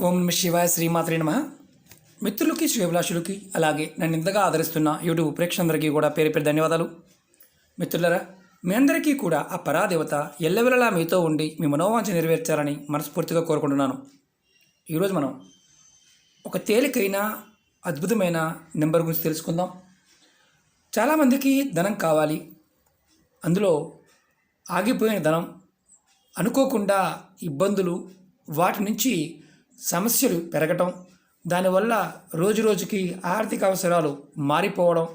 ఓం నమ శివాయ శ్రీమాత్రి నమ. మిత్రులకి శ్రీభిలాషులకి అలాగే నన్ను ఇంతగా ఆదరిస్తున్న యూట్యూబ్ ప్రేక్షకులందరికీ కూడా పేరు పేరు ధన్యవాదాలు. మిత్రులరా మీ అందరికీ కూడా ఆ పరాదేవత ఎల్లవెల్లలా మీతో ఉండి మీ మనోవాంఛ నెరవేర్చాలని మనస్ఫూర్తిగా కోరుకుంటున్నాను. ఈరోజు మనం ఒక తేలికైన అద్భుతమైన నెంబర్ గురించి తెలుసుకుందాం. చాలామందికి ధనం కావాలి. అందులో ఆగిపోయిన ధనం అనుకోకుండా ఇబ్బందులు వాటి నుంచి సమస్యలు పెరగటం దానివల్ల రోజు రోజుకి ఆర్థిక అవసరాలు మారిపోవడం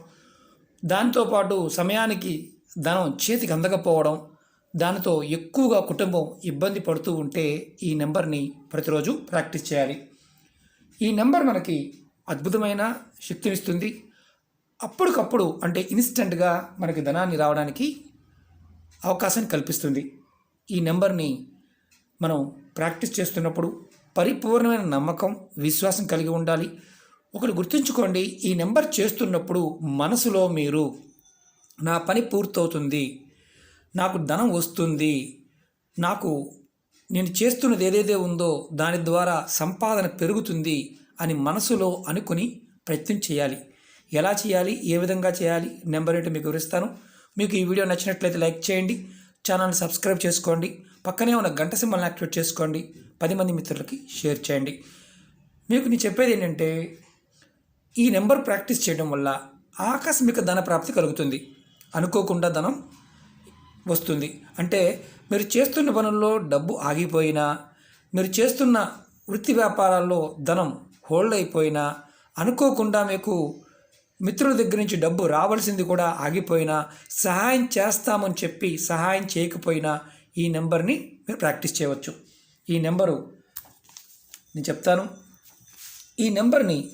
దాంతోపాటు సమయానికి ధనం చేతికి అందకపోవడం దానితో ఎక్కువగా కుటుంబం ఇబ్బంది పడుతూ ఉంటే ఈ నెంబర్ని ప్రతిరోజు ప్రాక్టీస్ చేయాలి. ఈ నెంబర్ మనకి అద్భుతమైన శక్తినిస్తుంది. అప్పటికప్పుడు అంటే ఇన్స్టెంట్గా మనకి ధనాన్ని రావడానికి అవకాశం కల్పిస్తుంది. ఈ నెంబర్ని మనం ప్రాక్టీస్ చేస్తున్నప్పుడు పరిపూర్ణమైన నమ్మకం విశ్వాసం కలిగి ఉండాలి. ఒకటి గుర్తుంచుకోండి ఈ నెంబర్ చేస్తున్నప్పుడు మనసులో మీరు నా పని పూర్తవుతుంది నాకు ధనం వస్తుంది నాకు నేను చేస్తున్నది ఏదైతే ఉందో దాని ద్వారా సంపాదన పెరుగుతుంది అని మనసులో అనుకుని ప్రయత్నం చేయాలి. ఎలా చేయాలి? ఏ విధంగా చేయాలి? నెంబర్ ఏంటో మీకు వివరిస్తాను. మీకు ఈ వీడియో నచ్చినట్లయితే లైక్ చేయండి ఛానల్ని సబ్స్క్రైబ్ చేసుకోండి పక్కనే ఉన్న గంట సింబల్ని యాక్టివేట్ చేసుకోండి. పది మంది మిత్రులకి షేర్ చేయండి. మీకు నేను చెప్పేది ఏంటంటే ఈ నెంబర్ ప్రాక్టీస్ చేయడం వల్ల ఆకస్మిక ధన ప్రాప్తి కలుగుతుంది. అనుకోకుండా ధనం వస్తుంది. అంటే మీరు చేస్తున్న పనుల్లో డబ్బు ఆగిపోయినా మీరు చేస్తున్న వృత్తి వ్యాపారాల్లో ధనం హోల్డ్ అయిపోయినా అనుకోకుండా మీకు మిత్రుల దగ్గర నుంచి డబ్బు రావాల్సింది కూడా ఆగిపోయినా సహాయం చేస్తామని చెప్పి సహాయం చేయకపోయినా ఈ నెంబర్ని మీరు ప్రాక్టీస్ చేయవచ్చు. ఈ నెంబరు నేను చెప్తాను. ఈ నెంబర్ని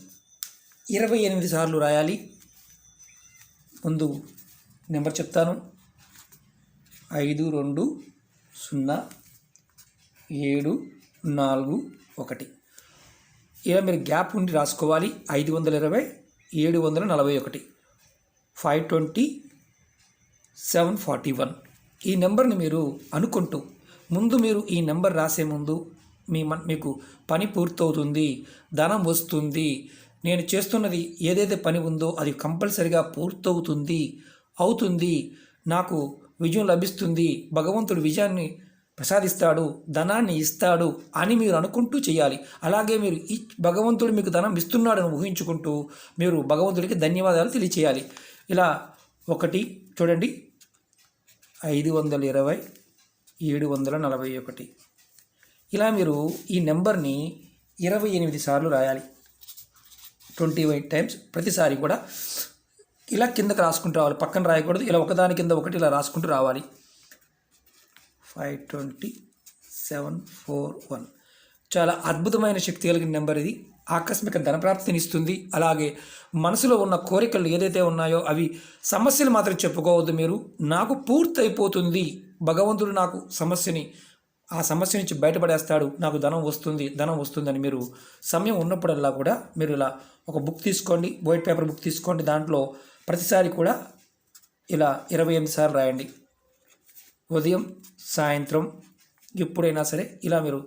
ఇరవై ఎనిమిది సార్లు రాయాలి. ముందు నెంబర్ చెప్తాను. ఐదు రెండు సున్నా ఏడు నాలుగు ఒకటి. ఇలా మీరు గ్యాప్ ఉండి రాసుకోవాలి. ఐదు వందల ఇరవై ఏడు వందల నలభై ఒకటి. Five twenty seven forty one. ఈ నెంబర్ని మీరు అనుకుంటూ ముందు మీరు ఈ నెంబర్ రాసే ముందు మీ మీకు పని పూర్తవుతుంది ధనం వస్తుంది నేను చేస్తున్నది ఏదైతే పని ఉందో అది కంపల్సరిగా పూర్తవుతుంది అవుతుంది నాకు విజయం లభిస్తుంది భగవంతుడు విజయాన్ని ప్రసాదిస్తాడు ధనాన్ని ఇస్తాడు అని మీరు అనుకుంటూ చేయాలి. అలాగే మీరు ఈ భగవంతుడు మీకు ధనం ఇస్తున్నాడని ఊహించుకుంటూ మీరు భగవంతుడికి ధన్యవాదాలు తెలియచేయాలి. ఇలా ఒకటి చూడండి ఐదు వందల ఇరవై ఏడు వందల నలభై ఒకటి. ఇలా మీరు ఈ నెంబర్ని ఇరవై ఎనిమిది సార్లు రాయాలి. ట్వంటీ ఎయిట్ టైమ్స్ ప్రతిసారి కూడా ఇలా కిందకి రాసుకుంటూ రావాలి. పక్కన రాయకూడదు. ఇలా ఒకదాని కింద ఒకటి ఇలా రాసుకుంటూ రావాలి. Five twenty seven four one. చాలా అద్భుతమైన శక్తి కలిగిన నెంబర్ ఇది. ఆకస్మిక ధనప్రాప్తిని ఇస్తుంది. అలాగే మనసులో ఉన్న కోరికలు ఏదైతే ఉన్నాయో అవి సమస్యలు మాత్రం చెప్పుకోవద్దు మీరు. నాకు పూర్తయిపోతుంది. భగవంతుడు నాకు సమస్యని ఆ సమస్య నుంచి బయటపడేస్తాడు నాకు ధనం వస్తుంది ధనం వస్తుందని మీరు సమయం ఉన్నప్పుడల్లా కూడా మీరు ఇలా ఒక బుక్ తీసుకోండి వైట్ పేపర్ బుక్ తీసుకోండి దాంట్లో ప్రతిసారి కూడా ఇలా ఇరవై ఎనిమిది సార్లు రాయండి. ఉదయం సాయంత్రం ఎప్పుడైనా సరే ఇలా మీరు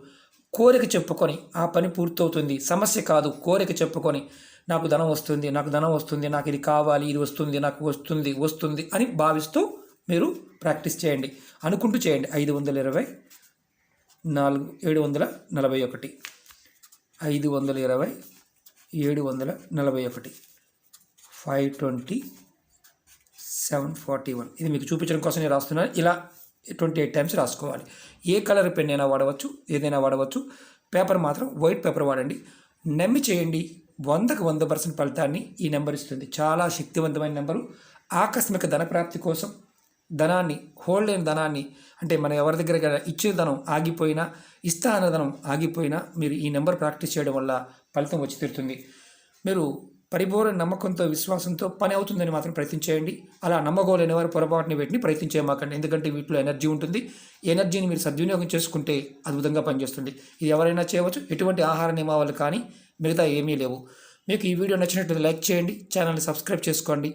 కోరిక చెప్పుకొని ఆ పని పూర్తవుతుంది సమస్య కాదు కోరిక చెప్పుకొని నాకు ధనం వస్తుంది నాకు ధనం వస్తుంది నాకు ఇది కావాలి ఇది వస్తుంది నాకు వస్తుంది వస్తుంది అని భావిస్తూ మీరు ప్రాక్టీస్ చేయండి. అనుకుంటూ చేయండి. ఐదు వందల ఇరవై నాలుగు ఏడు వందల నలభై ఒకటి. ఐదు వందల ఇరవై ఏడు వందల నలభై ఒకటి. Five twenty seven forty one. ఇది మీకు చూపించడం కోసం నేను రాస్తున్నాను. ఇలా ట్వంటీ ఎయిట్ టైమ్స్ రాసుకోవాలి. ఏ కలర్ పెన్ అయినా వాడవచ్చు ఏదైనా వాడవచ్చు. పేపర్ మాత్రం వైట్ పేపర్ వాడండి. నమ్మి చేయండి. వందకు వంద పర్సెంట్ ఫలితాన్ని ఈ నెంబర్ ఇస్తుంది. చాలా శక్తివంతమైన నెంబరు. ఆకస్మిక ధనప్రాప్తి కోసం ధనాన్ని హోల్డ్ అయిన ధనాన్ని అంటే మనం ఎవరి దగ్గర ఇచ్చే ధనం ఆగిపోయినా ఇస్తా అన్న ధనం ఆగిపోయినా మీరు ఈ నెంబర్ ప్రాక్టీస్ చేయడం వల్ల ఫలితం వచ్చి తీరుతుంది. మీరు పరిపూర్ణ నమ్మకంతో విశ్వాసంతో పని అవుతుందని మాత్రం ప్రయత్నం చేయండి. అలా నమ్మగోలేని వారు పొరపాటుని వీటిని ప్రయత్నం చేయమాకండి. ఎందుకంటే వీటిలో ఎనర్జీ ఉంటుంది. ఎనర్జీని మీరు సద్వినియోగం చేసుకుంటే అద్భుతంగా పనిచేస్తుంది. ఇది ఎవరైనా చేయవచ్చు. ఎటువంటి ఆహార నియమావళి కానీ మిగతా ఏమీ లేవు. మీకు ఈ వీడియో నచ్చినట్లయితే లైక్ చేయండి. ఛానల్ని సబ్స్క్రైబ్ చేసుకోండి.